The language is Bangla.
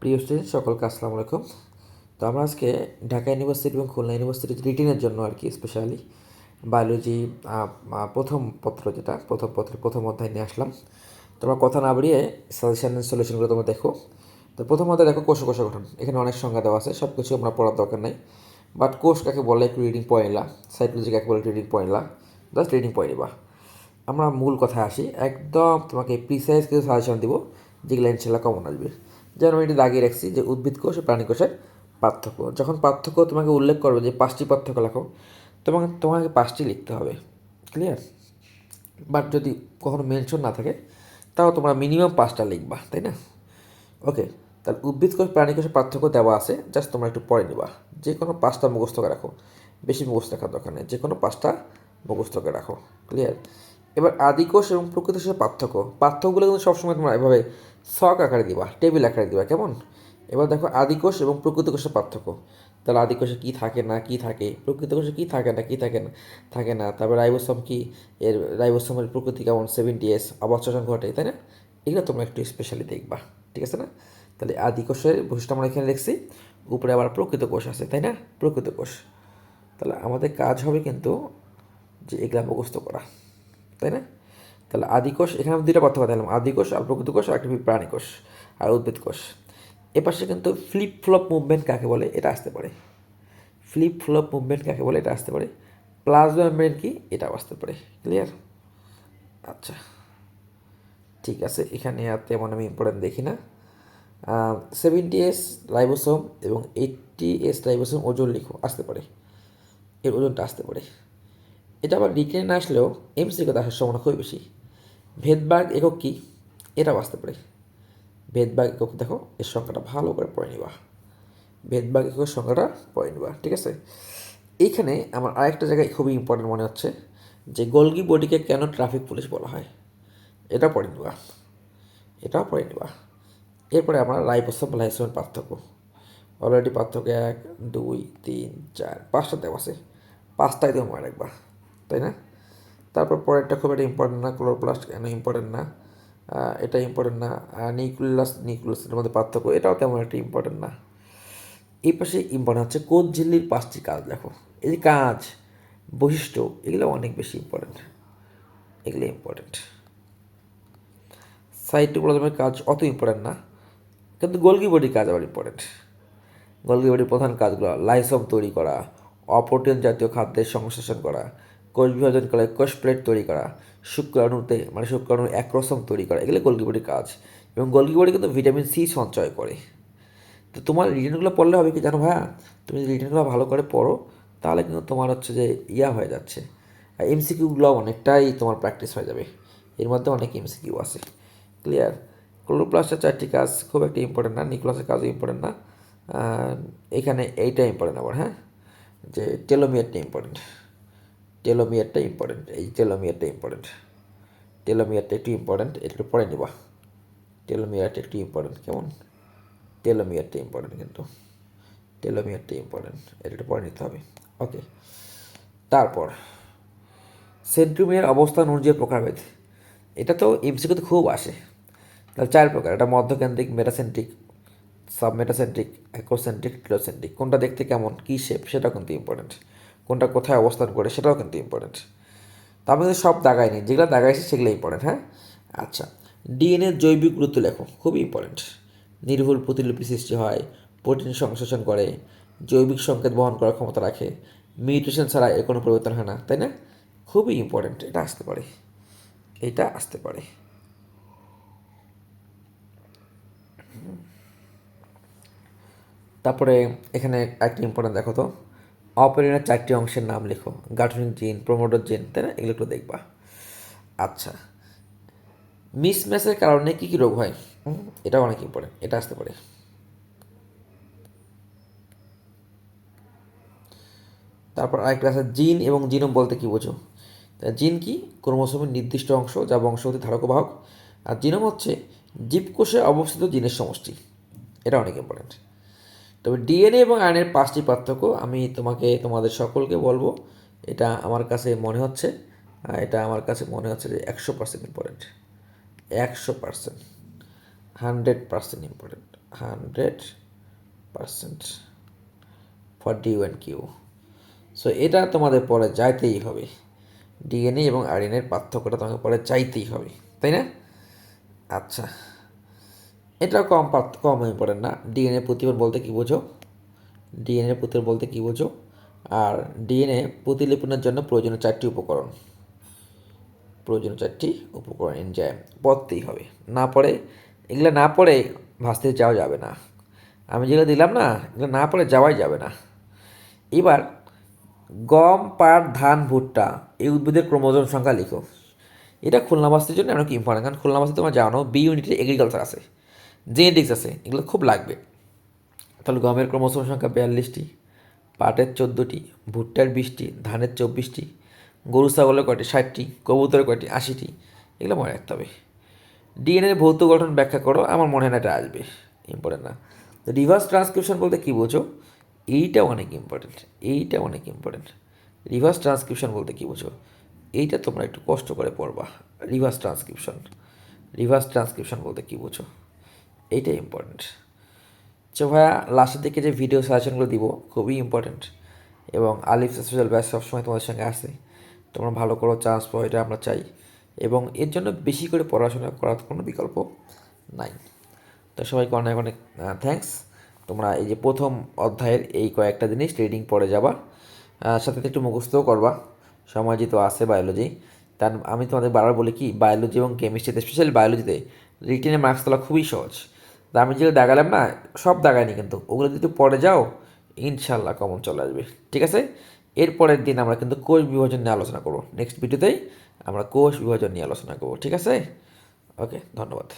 প্রিয় স্টুডেন্ট সকলকে আসসালামু আলাইকুম। তো আমরা আজকে ঢাকা ইউনিভার্সিটি এবং খুলনা ইউনিভার্সিটির রিটিনের জন্য আর কি স্পেশালি বায়োলজি প্রথম পত্র যেটা, প্রথম পত্রের প্রথম অধ্যায় নিয়ে আসলাম। তোমরা কথা না বাড়িয়ে সাজেশন সলিউশনগুলো তোমরা দেখো। তো প্রথম অধ্যায় দেখো কোষ কোষ গঠন। এখানে অনেক সংজ্ঞা দেওয়া আছে সব কিছু আমরা পড়ার দরকার নেই। বাট কোষ কাকে বলে একটু রিডিং পয়েন্টলা সাইকোলজি কাকে বলে রিডিং পয়েন্টলা জাস্ট রিডিং পয়েন্ট বা আমরা মূল কথায় আসি। একদম তোমাকে প্রিসাইজ কিছু সাজেশন দিব, যেগুলো ইনশাল্লাহ কমন আসবে। যেমন আমি এটি দাগিয়ে রাখছি যে উদ্ভিদ কোষ ও প্রাণী কোষের পার্থক্য। যখন পার্থক্য তোমাকে উল্লেখ করবে যে পাঁচটি পার্থক্য লেখো, তোমাকে তোমাকে পাঁচটি লিখতে হবে। ক্লিয়ার বাট যদি কখনো মেনশন না থাকে, তাও তোমরা মিনিমাম পাঁচটা লিখবা, তাই না? ওকে তাহলে উদ্ভিদ কোষ, প্রাণী কোষের পার্থক্য দেওয়া আছে জাস্ট তোমরা একটু পড়ে নিবা। যে কোনো পাঁচটা মুখস্থকে রাখো, বেশি মুখস্থ রাখার দরকার নেই যে কোনো পাঁচটা মুখস্থকে রাখো। ক্লিয়ার এবার আদিকোষ এবং প্রকৃত কোষের পার্থক্য। পার্থক্যগুলো কিন্তু সবসময় তোমরা এভাবে শখ আকারে দিবা টেবিল আকারে দিবা, কেমন? এবার দেখো আদিকোষ এবং প্রকৃত কোষের পার্থক্য। তাহলে আদিকোষে কী থাকে না, কী থাকে? প্রকৃত কোষে কী থাকে না, কী থাকে না থাকে না। তারপর রাইবোসোম কি? এর রাইবোসোমের প্রকৃতি কেমন? সেভেন্টি এস অবচরণ ঘটে, তাই না? এগুলো তোমরা একটু স্পেশালি দেখবা, ঠিক আছে না? তাহলে আদিকোষের বৈশিষ্ট্য আমরা এখানে দেখছি উপরে আবার প্রকৃত কোষ আছে, তাই না? প্রকৃত কোষ। তাহলে আমাদের কাজ হবে কিন্তু যে এগুলা মুখস্থ করা, তাই না? তাহলে আদিকোষ, এখানে দুইটা পার্থক্য দিলাম আদিকোষ কোষ আর একটা প্রাণী কোষ আর উদ্ভিদ কোষ এপাশে কিন্তু ফ্লিপ ফ্লপ মুভমেন্ট কাকে বলে? এটা আসতে পারে। ফ্লিপ ফ্লপ মুভমেন্ট কাকে বলে? এটা আসতে পারে। প্লাজমা মেমব্রেন কি? এটাও আসতে পারে। ক্লিয়ার আচ্ছা। ঠিক আছে, এখানে আর তেমন আমি ইম্পর্টেন্ট দেখি না। সেভেন্টি এস রাইবোসোম এবং এইটটি এস রাইবোসোম ওজন লিখো, আসতে পারে। এর ওজনটা আসতে পারে। এটা আবার রিটেন আসলেও এমসিকে আসার সম্ভাবনা খুবই বেশি। ভেদবাগ একক কী? এটাও আসতে পারে। ভেদবাগ একক দেখো, এর সংখ্যাটা ভালো করে পড়ে নিবা। ভেদবাগ এককের সংখ্যাটা পড়ে নিবা, ঠিক আছে? এইখানে আমার আরেকটা জায়গায় খুবই ইম্পর্টেন্ট মনে হচ্ছে, যে গোলগি বডিকে কেন ট্রাফিক পুলিশ বলা হয়? এটা পড়ে নিবা। এটাও পড়ে নিবা। এরপরে আমরা রাইবোসোম লাইসোমের পার্থক্য। অলরেডি পার্থক্য এক, দুই, তিন, চার, পাঁচটা দেওয়া আছে। পাঁচটাই তো মনে রাখবা, তাই না? তারপর পরেরটা খুব একটা ইম্পর্টেন্ট না ক্লোরোপ্লাস্ট কেন ইম্পর্টেন্ট না এটা ইম্পর্টেন্ট না নিউক্লিয়াস নিউক্লিয়াসের মধ্যে পার্থক্য, এটাও তেমন একটা ইম্পর্টেন্ট না। এই পাশে ইম্পর্টেন্ট হচ্ছে কোন ঝিল্লির পাঁচটি কাজ, দেখো। এই যে কাজ, বৈশিষ্ট্য, এগুলো অনেক বেশি ইম্পর্টেন্ট এগুলো ইম্পর্টেন্ট সাইটোপ্লাজমের কাজ অত ইম্পর্টেন্ট না, কিন্তু গোলগি বডির কাজ আবার ইম্পর্টেন্ট গোলগি বডির প্রধান কাজগুলো লাইসম তৈরি করা অপ্রোটিন জাতীয় খাদ্যের সংশ্লেষণ করা কোষ বিভাজন করে কোষ প্লেট তৈরি করা শুক্রাণুতে মানে শুক্রাণুর একরসম তৈরি করা, এগুলো গোলগি বডির কাজ। এবং বডি কিন্তু ভিটামিন সি সঞ্চয় করে। তো তোমার রিটার্নগুলো পড়লে হবে কি জানো ভাইয়া? তুমি যদি রিটার্নগুলো ভালো করে পড়ো, তাহলে কিন্তু তোমার হচ্ছে যে ইয়া হয়ে যাচ্ছে। আর এমসিকিউগুলো অনেকটাই তোমার প্র্যাকটিস হয়ে যাবে। এর মধ্যে অনেক এমসিকিউ আছে। ক্লিয়ার? ক্লোরোপ্লাস্টের চারটি কাজ খুব একটা ইম্পর্টেন্ট না নিউক্লাসের কাজও ইম্পর্টেন্ট না। এখানে এইটা ইম্পর্টেন্ট আবার হ্যাঁ? যে টেলোমিয়ারটা ইম্পর্টেন্ট টেলোমিয়ারটা ইম্পর্টেন্ট এই টেলোমিয়ারটা ইম্পর্টেন্ট টেলোমিয়ারটা একটু ইম্পর্টেন্ট একটু পরে নিবা। টেলোমিয়ারটা একটু ইম্পর্টেন্ট কেমন? টেলোমিয়ারটা ইম্পর্টেন্ট কিন্তু টেলোমিয়ারটা ইম্পর্টেন্ট এটা পরে নিতে হবে। ওকে তারপর সেন্ট্রোমিয়ার অবস্থান অনুযায়ী প্রকারভেদ, এটা তো এমসিকিউতে খুব আসে। তাহলে চার প্রকার, এটা মধ্যকেন্দ্রিক মেটাসেন্ট্রিক সাবমেটাসেন্ট্রিক অ্যাকোসেন্ট্রিক টিলোসেন্ট্রিক কোনটা দেখতে কেমন, কী শেপ সেটাও কিন্তু ইম্পর্টেন্ট কোনটা কোথায় অবস্থান করে সেটাও কিন্তু ইম্পর্টেন্ট তা আমি কিন্তু সব দাগাইনি যেগুলো দাগাইছি সেগুলো ইম্পর্টেন্ট হ্যাঁ? আচ্ছা ডিএনএ জৈবিক গুরুত্ব লেখো, খুবই ইম্পর্টেন্ট নির্ভুল প্রতিলিপি সৃষ্টি হয় প্রোটিন সংশ্লেষণ করে, জৈবিক সংকেত বহন করার ক্ষমতা রাখে মিউটেশন ছাড়া এর কোনো পরিবর্তন হয় না, তাই না? খুবই ইম্পর্টেন্ট এটা আসতে পারে, এটা আসতে পারে। তারপরে এখানে একটা ইম্পর্টেন্ট দেখো তো। অপরিণের চারটি অংশের নাম লেখো। গাঠনিক জিন প্রমোটর জিন, তাই না? এগুলো একটু দেখবা। আচ্ছা। মিসম্যাচের কারণে কী কী রোগ হয়? এটা অনেক ইম্পর্টেন্ট এটা আসতে পারে। তারপর আরেকটা আছে, জিন এবং জিনোম বলতে কী বোঝো? জিন কি? ক্রোমোসোমের নির্দিষ্ট অংশ, যা বংশগতি ধারক বাহক আর জিনোম হচ্ছে জীবকোষে অবস্থিত জিনের সমষ্টি। এটা অনেক ইম্পর্টেন্ট তবে ডিএনএ এবং আয়নের পাঁচটি পার্থক্য আমি তোমাকে, তোমাদের সকলকে বলব। এটা আমার কাছে মনে হচ্ছে এটা আমার কাছে মনে হচ্ছে যে একশো পার্সেন্ট ইম্পর্টেন্ট একশো percent hundred percent important hundred percent for D one Q so এটা তোমাদের পরে যাইতেই হবে। ডিএনএ এবং আরএনএর পার্থক্যটা তোমাকে পরে চাইতেই হবে। তাই না? আচ্ছা। এটাও কম কম ইম্পর্টেন্ট না। ডিএনএ প্রতিফলন বলতে কী বোঝো? ডিএনএ প্রতিফলন বলতে কী বোঝো? আর ডিএনএ প্রতিলিপনের জন্য প্রয়োজনীয় চারটি উপকরণ। প্রয়োজনীয় চারটি উপকরণ এনজাইম পড়তেই হবে। না পড়ে, এগুলো না পড়ে ভাসতে যাওয়া যাবে না। আমি যেগুলো দিলাম না, এগুলো না পড়ে যাওয়াই যাবে না। এবার গম, পাট, ধান, ভুট্টা, এই উদ্ভিদের ক্রোমোজোম সংখ্যা লিখো। এটা খুলনা বাস্তির জন্য অনেক ইম্পর্টেন্ট, কারণ খুলনা বাস্তি তোমার জানো বি ইউনিটে এগ্রিকালচার আছে। জেনেটিক্স আছে, এগুলো খুব লাগবে। তাহলে গমের ক্রোমোজোম সংখ্যা বিয়াল্লিশটি, পাটের চোদ্দোটি, ভুট্টার বিশটি, ধানের চব্বিশটি, গরু ছাগলের কয়টি ষাটটি, কবুতরের কয়টি আশিটি, এগুলো মনে রাখতে হবে। ডিএনএ ভৌত গঠন ব্যাখ্যা করো, আমার মনে হয় না এটা আসবে ইম্পর্টেন্ট না। তো রিভার্স ট্রান্সক্রিপশন বলতে কী বোঝো? এইটা অনেক ইম্পর্টেন্ট এইটা অনেক ইম্পর্টেন্ট রিভার্স ট্রান্সক্রিপশন বলতে কী বোঝো? এইটা তোমরা একটু কষ্ট করে পড়বা রিভার্স ট্রান্সক্রিপশন রিভার্স ট্রান্সক্রিপশন বলতে কী বোঝো? এইটাই ইম্পর্টেন্ট তো ভাইয়া লাস্টের দিকে যে ভিডিও সাজেশনগুলো দিব, খুবই ইম্পর্টেন্ট এবং আলিফ স্পেশাল ব্যাচ সবসময় তোমাদের সঙ্গে আসে। তোমরা ভালো করো চান্স পাও, এটা আমরা চাই। এবং এর জন্য বেশি করে পড়াশোনা করার কোনো বিকল্প নাই। তো সবাইকে অনেক অনেক থ্যাঙ্কস তোমরা এই যে প্রথম অধ্যায়ের এই কয়েকটা জিনিস ট্রেডিং পড়ে যাবা। সাথে একটু মুখস্থও করবা। সময় তো আছে বায়োলজি তার আমি তোমাদের বারবার বলি কি বায়োলজি এবং কেমিস্ট্রিতে স্পেশালি বায়োলজিতে রিটেনে মার্কস তোলা খুবই সহজ। আমি যেগুলো দাগালাম না, সব দাগাইনি কিন্তু। ওগুলো যদি পরে যাও, ইনশাল্লাহ কমন চলে আসবে। ঠিক আছে? এরপরের দিন আমরা কিন্তু কোষ বিভাজন নিয়ে আলোচনা করব। নেক্সট ভিডিওতেই আমরা কোষ বিভাজন নিয়ে আলোচনা করব। ঠিক আছে? ওকে ধন্যবাদ।